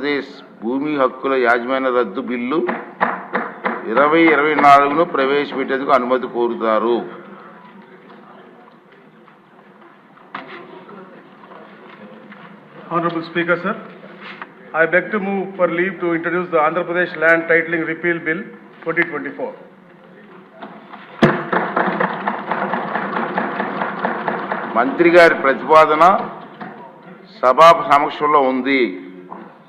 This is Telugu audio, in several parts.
ఆంధ్రప్రదేశ్ భూమి హక్కుల యాజమాన్య రద్దు బిల్లు ఇరవై ఇరవై నాలుగును ప్రవేశపెట్టేందుకు అనుమతి కోరుతారు Honorable Speaker, sir, I beg to move for leave to introduce the Andhra Pradesh Land Titling Repeal Bill 2024. మంత్రి గారి ప్రతిపాదన సభా సమక్షంలో ఉంది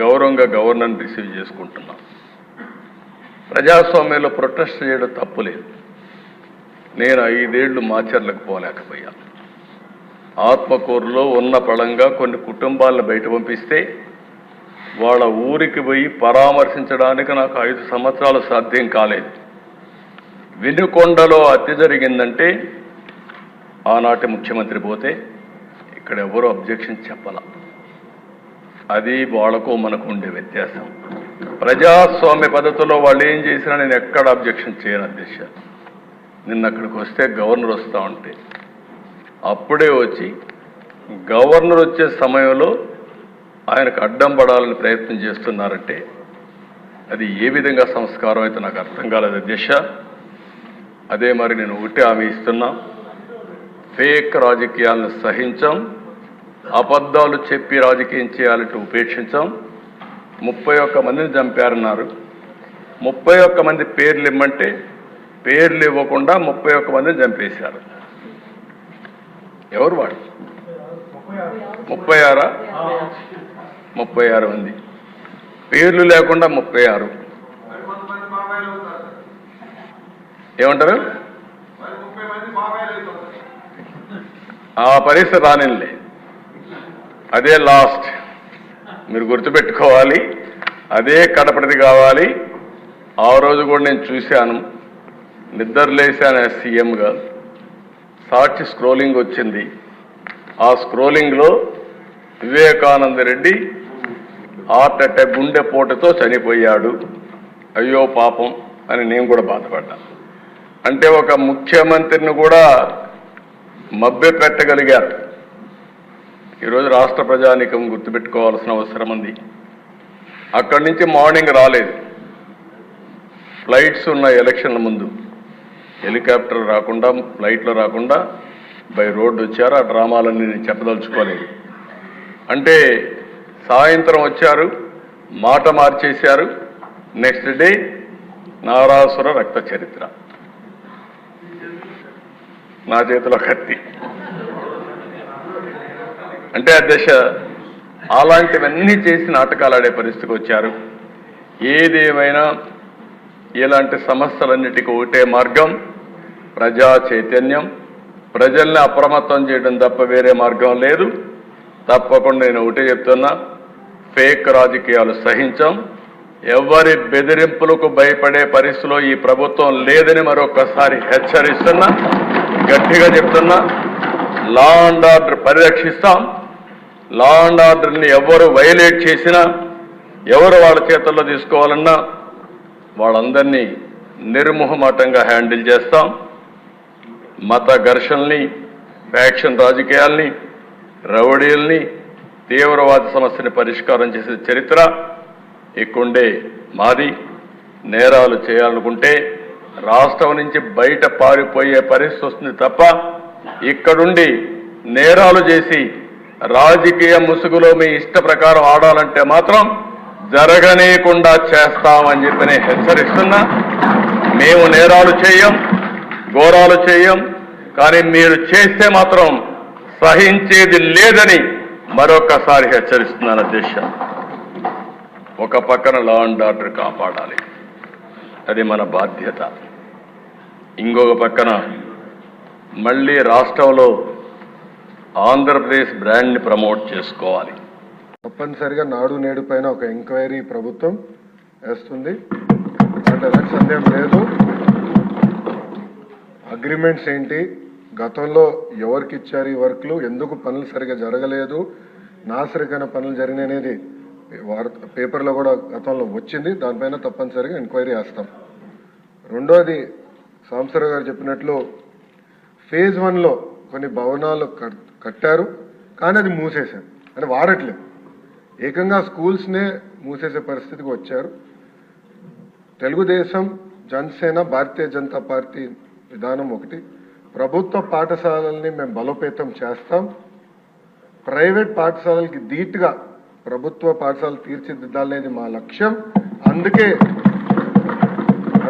గౌరవంగా గవర్నర్ని రిసీవ్ చేసుకుంటున్నాం. ప్రజాస్వామ్యంలో ప్రొటెస్ట్ చేయడం తప్పులేదు నేను ఐదేళ్ళు మాచర్లకు పోలేకపోయాను ఆత్మకూరులో ఉన్న పడంగా కొన్ని కుటుంబాలను బయట పంపిస్తే వాళ్ళ ఊరికి పోయి పరామర్శించడానికి నాకు ఐదు సంవత్సరాలు సాధ్యం కాలేదు. వినుకొండలో హత్య జరిగిందంటే ఆనాటి ముఖ్యమంత్రి పోతే ఇక్కడ ఎవరు అబ్జెక్షన్ చెప్పాల. అది వాళ్ళకు మనకు ఉండే వ్యత్యాసం. ప్రజాస్వామ్య పద్ధతిలో వాళ్ళు ఏం చేసినా నేను ఎక్కడ అబ్జెక్షన్ చేయను అధ్యక్ష. నిన్న అక్కడికి వస్తే గవర్నర్ వస్తూ ఉంటే. అప్పుడే వచ్చి గవర్నర్ వచ్చే సమయంలో ఆయనకు అడ్డం పడాలని ప్రయత్నం చేస్తున్నారంటే అది ఏ విధంగా సంస్కారం అయితే నాకు అర్థం కాలేదు అధ్యక్ష. అదే మరి నేను ఒకటి హామీ ఇస్తున్నా. ఫేక్ రాజకీయాలను సహించాం. అబద్ధాలు చెప్పి రాజకీయం చేయాలంటే ఉపేక్షించాం. ముప్పై ఒక్క మందిని చంపారన్నారు. ముప్పై ఒక్క మంది పేర్లు ఇమ్మంటే పేర్లు ఇవ్వకుండా ముప్పై ఒక్క మందిని చంపేశారు. ఎవరు వాడు ముప్పై ఆరా? ముప్పై ఆరు మంది. పేర్లు లేకుండా ముప్పై ఆరు. ఏమంటారు? ఆ పరిస్థితి రానిలే. అదే లాస్ట్. మీరు గుర్తుపెట్టుకోవాలి. అదే కడపటిది కావాలి. ఆ రోజు కూడా నేను చూశాను. నిద్రలేశాను సీఎంగా. సాక్షి స్క్రోలింగ్ వచ్చింది. ఆ స్క్రోలింగ్లో వివేకానంద రెడ్డి హార్ట్ అటాక్ గుండెపోటుతో చనిపోయాడు. అయ్యో పాపం అని నేను కూడా బాధపడ్డా. అంటే ఒక ముఖ్యమంత్రిని కూడా మభ్య పెట్టగలిగారు ఈరోజు రాష్ట్ర ప్రజానికం గుర్తుపెట్టుకోవాల్సిన అవసరం ఉంది. అక్కడి నుంచి మార్నింగ్ రాలేదు. ఫ్లైట్స్ ఉన్న ఎలక్షన్ల ముందు. హెలికాప్టర్ రాకుండా ఫ్లైట్లో రాకుండా బై రోడ్డు వచ్చారు. ఆ డ్రామాలన్నీ నేను చెప్పదలుచుకోలేదు. అంటే సాయంత్రం వచ్చారు మాట మార్చేశారు. నెక్స్ట్ డే నారాసుర రక్త చరిత్ర. నా చేతిలో కత్తి. అంటే అధ్యక్ష అలాంటివన్నీ చేసి నాటకాలు ఆడే పరిస్థితికి వచ్చారు. ఏదేమైనా ఇలాంటి సమస్యలన్నిటికీ ఒకటే మార్గం ప్రజా చైతన్యం. ప్రజల్ని అప్రమత్తం చేయడం తప్ప వేరే మార్గం లేదు. తప్పకుండా నేను ఒకటే చెప్తున్నా ఫేక్ రాజకీయాలు సహించాం. ఎవరి బెదిరింపులకు భయపడే పరిస్థితిలో ఈ ప్రభుత్వం లేదని మరొకసారి హెచ్చరిస్తున్నా గట్టిగా చెప్తున్నా లా అండ్ ఆర్డర్ పరిరక్షిస్తాం. లా అండ్ ఆర్డర్ని ఎవరు వైలేట్ చేసినా ఎవరు వాళ్ళ చేతుల్లో తీసుకోవాలన్నా వాళ్ళందరినీ నిర్మోహమాటంగా హ్యాండిల్ చేస్తాం. మత ఘర్షణల్ని ఫ్యాక్షన్ రాజకీయాల్ని రౌడీల్ని తీవ్రవాద సమస్యని పరిష్కారం చేసే చరిత్ర ఇక్కడే మాది. నేరాలు చేయాలనుకుంటే రాష్ట్రం నుంచి బయట పారిపోయే పరిస్థితి వస్తుంది తప్ప ఇక్కడుండి నేరాలు చేసి రాజకీయ ముసుగులో మీ ఇష్ట ప్రకారం ఆడాలంటే మాత్రం జరగనీయకుండా చేస్తామని చెప్పి నేను హెచ్చరిస్తున్నా. మేము నేరాలు చేయం ఘోరాలు చేయం కానీ మీరు చేస్తే మాత్రం సహించేది లేదని మరొకసారి హెచ్చరిస్తున్నాను అధ్యక్ష. ఒక పక్కన లా అండ్ ఆర్డర్ కాపాడాలి. అది మన బాధ్యత. ఇంకొక పక్కన మళ్ళీ రాష్ట్రంలో ఆంధ్రప్రదేశ్ బ్రాండ్ని ప్రమోట్ చేసుకోవాలి. తప్పనిసరిగా నాడు నేడు పైన ఒక ఎంక్వైరీ ప్రభుత్వం వేస్తుంది. అంటే ఎలాంటి సందేహం లేదు. అగ్రిమెంట్స్ ఏంటి? గతంలో ఎవరికి ఇచ్చారు ఈ వర్క్లు? ఎందుకు పనులు సరిగా జరగలేదు? నాసరికైన పనులు జరిగినాయి అనేది వార్త పేపర్లో కూడా గతంలో వచ్చింది. దానిపైన తప్పనిసరిగా ఎంక్వైరీ వేస్తాం రెండోది సాంబశివరావు గారు చెప్పినట్లు ఫేజ్ వన్లో కొన్ని భవనాలు కట్టారు కానీ అది మూసేశారు. అంటే వాడట్లేదు. ఏకంగా స్కూల్స్నే మూసేసే పరిస్థితికి వచ్చారు. తెలుగుదేశం జనసేన భారతీయ జనతా పార్టీ విధానం ఒకటి. ప్రభుత్వ పాఠశాలల్ని మేము బలోపేతం చేస్తాం. ప్రైవేట్ పాఠశాలలకి ధీటుగా ప్రభుత్వ పాఠశాలలు తీర్చిదిద్దాలనేది మా లక్ష్యం. అందుకే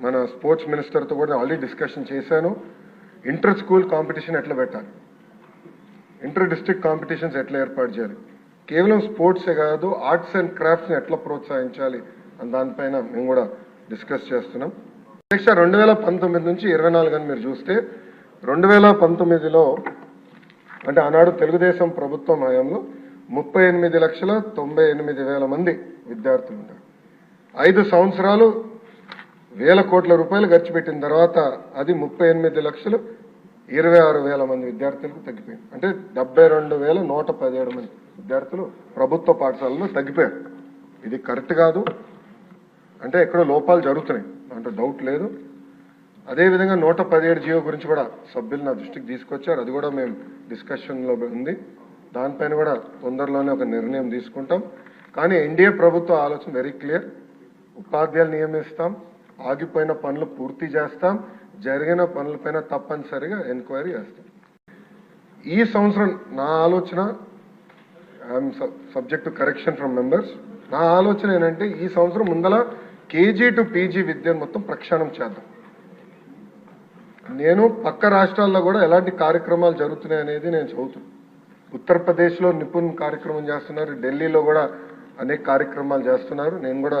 మన స్పోర్ట్స్ మినిస్టర్తో కూడా ఆల్రెడీ డిస్కషన్ చేశాను. ఇంటర్ స్కూల్ కాంపిటీషన్ ఎట్లా పెట్టాలి? ఇంటర్ డిస్టిక్ కాంపిటీషన్స్ ఎట్లా ఏర్పాటు చేయాలి? కేవలం స్పోర్ట్సే కాదు ఆర్ట్స్ అండ్ క్రాఫ్ట్స్ని ఎట్లా ప్రోత్సహించాలి? అని దానిపైన మేము కూడా డిస్కస్ చేస్తున్నాం. అధ్యక్ష రెండు వేల పంతొమ్మిది నుంచి ఇరవై నాలుగు అని మీరు చూస్తే రెండు వేల పంతొమ్మిదిలో అంటే ఆనాడు తెలుగుదేశం ప్రభుత్వం హయాంలో ముప్పై ఎనిమిది లక్షల తొంభై ఎనిమిది వేల మంది విద్యార్థులు ఉన్నారు. ఐదు సంవత్సరాలు వేల కోట్ల రూపాయలు ఖర్చు పెట్టిన తర్వాత అది ముప్పై ఎనిమిది లక్షలు ఇరవై ఆరు వేల మంది విద్యార్థులకు తగ్గిపోయింది. అంటే డెబ్బై రెండు వేల నూట పదిహేడు మంది విద్యార్థులు ప్రభుత్వ పాఠశాలలో తగ్గిపోయారు. ఇది కరెక్ట్ కాదు. అంటే ఎక్కడో లోపాలు జరుగుతున్నాయి. అంటే డౌట్ లేదు. అదేవిధంగా నూట పదిహేడు జియో గురించి కూడా సభ్యులు నా దృష్టికి తీసుకొచ్చారు. అది కూడా మేము డిస్కషన్లో ఉంది. దానిపైన కూడా తొందరలోనే ఒక నిర్ణయం తీసుకుంటాం. కానీ ఎన్డీఏ ప్రభుత్వ ఆలోచన వెరీ క్లియర్ ఉపాధ్యాయులు నియమిస్తాం ఆగిపోయిన పనులు పూర్తి చేస్తాం జరిగిన పనులపైన తప్పనిసరిగా ఎంక్వైరీ చేస్తాం. ఈ సంవత్సరం నా ఆలోచన IM subject correction from members నా ఆలోచన ఏంటంటే ఈ సంవత్సరం ముందల కేజీ టు పీజీ విద్యను మొత్తం ప్రక్షాళన చేద్దాం. నేను పక్క రాష్ట్రాల్లో కూడా ఎలాంటి కార్యక్రమాలు జరుగుతున్నాయి అనేది నేను చదువుతున్నాను ఉత్తరప్రదేశ్లో నిపుణ్ కార్యక్రమం చేస్తున్నారు ఢిల్లీలో కూడా అనేక కార్యక్రమాలు చేస్తున్నారు. నేను కూడా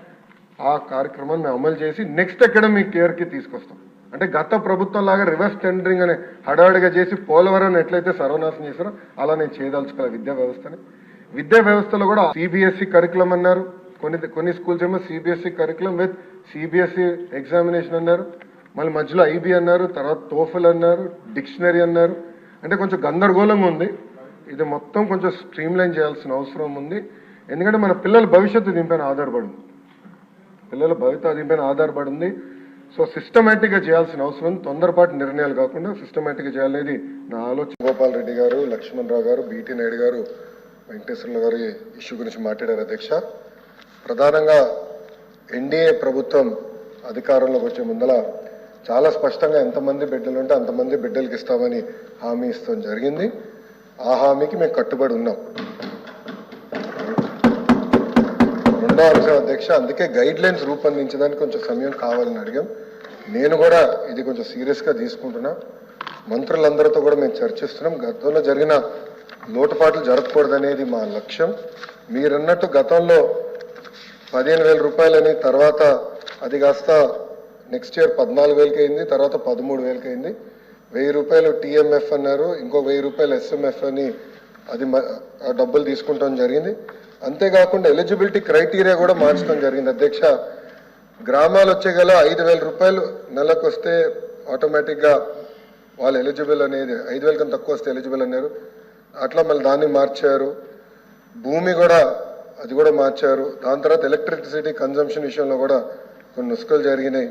ఆ కార్యక్రమాన్ని అమలు చేసి నెక్స్ట్ అకాడమిక్ ఇయర్కి తీసుకొస్తాం. అంటే గత ప్రభుత్వం లాగా రివర్స్ టెండరింగ్ అనే హడావిడిగా చేసి పోలవరం ఎట్లయితే సర్వనాశనం చేశారో అలా నేను చేయదలుచుకోవాలి విద్యా వ్యవస్థని. విద్యా వ్యవస్థలో కూడా సిబిఎస్ఈ కరికులం అన్నారు. కొన్ని కొన్ని స్కూల్స్ ఏమో CBSE curriculum with CBSE examination అన్నారు. మళ్ళీ మధ్యలో ఐబీ అన్నారు తర్వాత తోఫల్ అన్నారు డిక్షనరీ అన్నారు. అంటే కొంచెం గందరగోళంగా ఉంది. ఇది మొత్తం కొంచెం స్ట్రీమ్లైన్ చేయాల్సిన అవసరం ఉంది. ఎందుకంటే మన పిల్లల భవిష్యత్తు దీనిపైన ఆధారపడి పిల్లల భవిత దీనిపైన ఆధారపడి ఉంది సో సిస్టమేటిక్గా చేయాల్సిన అవసరం ఉంది. తొందరపాటు నిర్ణయాలు కాకుండా సిస్టమేటిక్గా చేయాలనేది నా ఆలోచన. గోపాల్ రెడ్డి గారు లక్ష్మణ్ రావు గారు బీటీ నాయుడు గారు వెంకటేశ్వరరావు గారు ఇష్యూ గురించి మాట్లాడారు అధ్యక్ష. ప్రధానంగా ఎన్డీఏ ప్రభుత్వం అధికారంలోకి వచ్చే ముందల చాలా స్పష్టంగా ఎంతమంది బిడ్డలు ఉంటే అంతమంది బిడ్డలకి ఇస్తామని హామీ ఇస్తాం జరిగింది. ఆ హామీకి మేము కట్టుబడి ఉన్నాం. ఉండవలసిన అధ్యక్ష అందుకే గైడ్ లైన్స్ రూపొందించడానికి కొంచెం సమయం కావాలని అడిగాం. నేను కూడా ఇది కొంచెం సీరియస్గా తీసుకుంటున్నా. మంత్రులందరితో కూడా మేము చర్చిస్తున్నాం. గతంలో జరిగిన లోటుపాట్లు జరగకూడదనేది మా లక్ష్యం. మీరన్నట్టు గతంలో పదిహేను వేల రూపాయలని తర్వాత అది కాస్త నెక్స్ట్ ఇయర్ పద్నాలుగు వేలకి అయింది తర్వాత పదమూడు వేలకి అయింది. వెయ్యి రూపాయలు టీఎంఎఫ్ అన్నారు ఇంకో వెయ్యి రూపాయలు ఎస్ఎంఎఫ్ అని అది డబ్బులు తీసుకుంటాం జరిగింది. అంతేకాకుండా ఎలిజిబిలిటీ క్రైటీరియా కూడా మార్చడం జరిగింది. అధ్యక్ష గ్రామాలు వచ్చే గల ఐదు వేల రూపాయలు నెలకు వస్తే ఆటోమేటిక్గా వాళ్ళు ఎలిజిబుల్ అనేది ఐదు వేల కన్నా తక్కువ వస్తే ఎలిజిబుల్ అన్నారు. అట్లా మళ్ళీ దాన్ని మార్చారు. భూమి కూడా అది కూడా మార్చారు. దాని తర్వాత ఎలక్ట్రిసిటీ కన్జంప్షన్ విషయంలో కూడా కొన్ని నుసుకలు జరిగినాయి.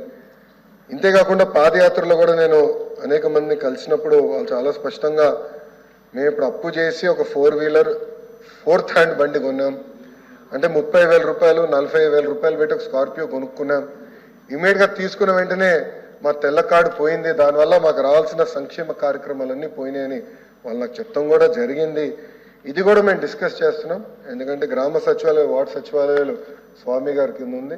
ఇంతేకాకుండా పాదయాత్రలో కూడా నేను అనేక మందిని కలిసినప్పుడు వాళ్ళు చాలా స్పష్టంగా మేము ఇప్పుడు అప్పు చేసి ఒక ఫోర్ వీలర్ ఫోర్త్ హ్యాండ్ బండి కొన్నాం. అంటే ముప్పై వేల రూపాయలు నలభై వేల రూపాయలు పెట్టి ఒక స్కార్పియో కొనుక్కున్నాం. ఇమీడియట్గా తీసుకున్న వెంటనే మా తెల్ల కార్డు పోయింది. దానివల్ల మాకు రావాల్సిన సంక్షేమ కార్యక్రమాలన్నీ పోయినాయని వాళ్ళు నాకు చెప్తాం కూడా జరిగింది. ఇది కూడా మేము డిస్కస్ చేస్తున్నాం. ఎందుకంటే గ్రామ సచివాలయం వార్డు సచివాలయాలు స్వామి గారి కింద ఉంది.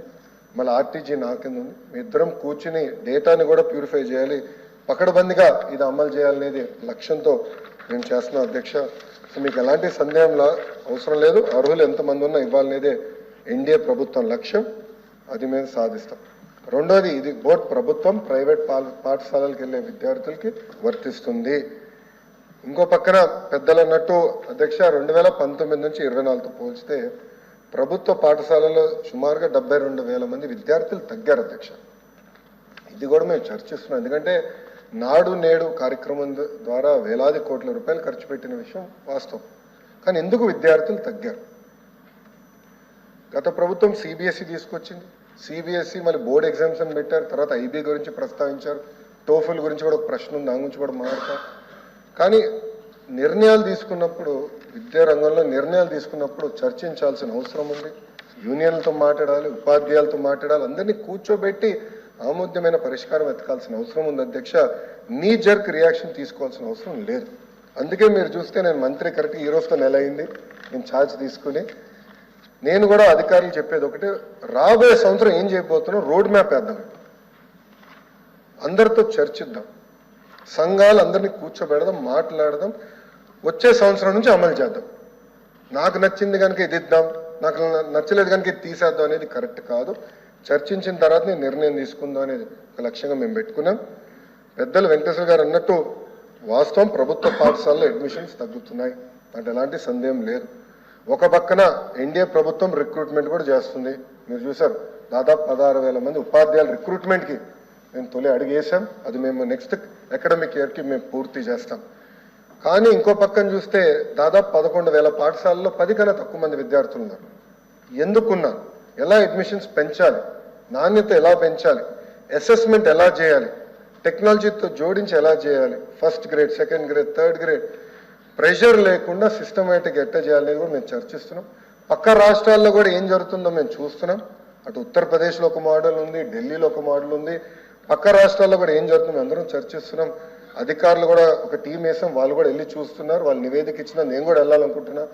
మళ్ళీ ఆర్టీజీ నా కింద ఉంది. మీ ఇద్దరం కూర్చుని డేటాని కూడా ప్యూరిఫై చేయాలి. పకడబందిగా ఇది అమలు చేయాలనేది లక్ష్యంతో మేము చేస్తున్నాం అధ్యక్ష. మీకు ఎలాంటి సందేహం లా- అవసరం లేదు. అర్హులు ఎంతమంది ఉన్నా ఇవ్వాలనేదే ఎన్డీఏ ప్రభుత్వం లక్ష్యం. అది మేము సాధిస్తాం. రెండోది ఇది బోర్డ్ ప్రభుత్వం ప్రైవేట్ పాఠశాలలకు వెళ్ళే విద్యార్థులకి వర్తిస్తుంది. ఇంకో పక్కన పెద్దలు అన్నట్టు అధ్యక్ష రెండు వేల పంతొమ్మిది నుంచి ఇరవై నాలుగుతో పోల్చితే ప్రభుత్వ పాఠశాలలో సుమారుగా డెబ్బై రెండు వేల మంది విద్యార్థులు తగ్గారు అధ్యక్ష. ఇది కూడా మేము చర్చిస్తున్నాం. ఎందుకంటే నాడు నేడు కార్యక్రమం ద్వారా వేలాది కోట్ల రూపాయలు ఖర్చు పెట్టిన విషయం వాస్తవం. కానీ ఎందుకు విద్యార్థులు తగ్గారు? గత ప్రభుత్వం సిబిఎస్ఈ తీసుకొచ్చింది. సిబిఎస్ఈ మళ్ళీ బోర్డ్ ఎగ్జామ్స్ అని పెట్టారు. తర్వాత ఐబీ గురించి ప్రస్తావించారు. టోఫుల్ గురించి కూడా ఒక ప్రశ్న ఉంది. దాని గురించి కూడా మాట్లాడతారు కానీ నిర్ణయాలు తీసుకున్నప్పుడు విద్యా రంగంలో నిర్ణయాలు తీసుకున్నప్పుడు చర్చించాల్సిన అవసరం ఉంది. యూనియన్లతో మాట్లాడాలి ఉపాధ్యాయులతో మాట్లాడాలి. అందరినీ కూర్చోబెట్టి ఆమోద్యమైన పరిష్కారం వెతకాల్సిన అవసరం ఉంది అధ్యక్ష. నీ జర్క్ రియాక్షన్ తీసుకోవాల్సిన అవసరం లేదు. అందుకే మీరు చూస్తే నేను మంత్రి కరెక్ట్ ఈ రోజుతో నెల అయింది. నేను ఛార్జ్ తీసుకుని నేను కూడా అధికారులు చెప్పేది ఒకటి రాబోయే సంవత్సరం ఏం చేయబోతున్నాం రోడ్ మ్యాప్ వేద్దాం. అందరితో చర్చిద్దాం. సంఘాలు అందరినీ కూర్చోబెడదాం మాట్లాడదాం. వచ్చే సంవత్సరం నుంచి అమలు చేద్దాం. నాకు నచ్చింది కనుక ఇది ఇద్దాం నాకు నచ్చలేదు కనుక ఇది తీసేద్దాం అనేది కరెక్ట్ కాదు. చర్చించిన తర్వాత నేను నిర్ణయం తీసుకుందాం అనేది ఒక లక్ష్యంగా మేము పెట్టుకున్నాం. పెద్దలు వెంకటేశ్వర గారు అన్నట్టు వాస్తవం ప్రభుత్వ పాఠశాలలో అడ్మిషన్స్ తగ్గుతున్నాయి. అంటే ఎలాంటి సందేహం లేదు. ఒక పక్కన ఎన్డీఏ ప్రభుత్వం రిక్రూట్మెంట్ కూడా చేస్తుంది. మీరు చూసారు దాదాపు పదహారు వేల మంది ఉపాధ్యాయుల రిక్రూట్మెంట్కి మేము తొలి అడిగేసాం. అది మేము నెక్స్ట్ అకాడమిక్ ఇయర్కి మేము పూర్తి చేస్తాం. కానీ ఇంకో పక్కన చూస్తే దాదాపు పదకొండు వేల పాఠశాలలో పది కన్నా తక్కువ మంది విద్యార్థులు ఉన్నారు. ఎందుకున్నారు ఎలా అడ్మిషన్స్ పెంచాలి? నాణ్యత ఎలా పెంచాలి? అసెస్మెంట్ ఎలా చేయాలి? టెక్నాలజీతో జోడించి ఎలా చేయాలి? First grade second grade third grade pressure లేకుండా సిస్టమేటిక్ ఎట్ట చేయాలనేది కూడా మేము చర్చిస్తున్నాం. పక్క రాష్ట్రాల్లో కూడా ఏం జరుగుతుందో మేము చూస్తున్నాం. అటు ఉత్తరప్రదేశ్లో ఒక మోడల్ ఉంది ఢిల్లీలో ఒక మోడల్ ఉంది. పక్క రాష్ట్రాల్లో కూడా ఏం జరుగుతుందో అందరం చర్చిస్తున్నాం. అధికారులు కూడా ఒక టీం వేసాం. వాళ్ళు కూడా వెళ్ళి చూస్తున్నారు. వాళ్ళు నివేదిక ఇచ్చినా నేను కూడా వెళ్ళాలనుకుంటున్నా.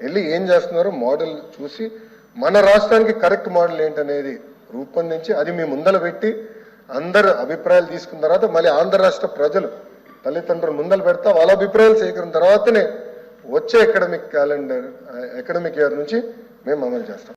వెళ్ళి ఏం చేస్తున్నారో మోడల్ చూసి మన రాష్ట్రానికి కరెక్ట్ మోడల్ ఏంటనేది రూపొందించి అది మీ ముందల పెట్టి అందరు అభిప్రాయాలు తీసుకున్న తర్వాత మళ్ళీ ఆంధ్ర రాష్ట్ర ప్రజలు తల్లిదండ్రులు ముందలు పెడతా వాళ్ళ అభిప్రాయాలు సేకరిన తర్వాతనే వచ్చే అకాడమిక్ క్యాలెండర్ అకాడమిక్ ఇయర్ నుంచి మేము అమలు చేస్తాం.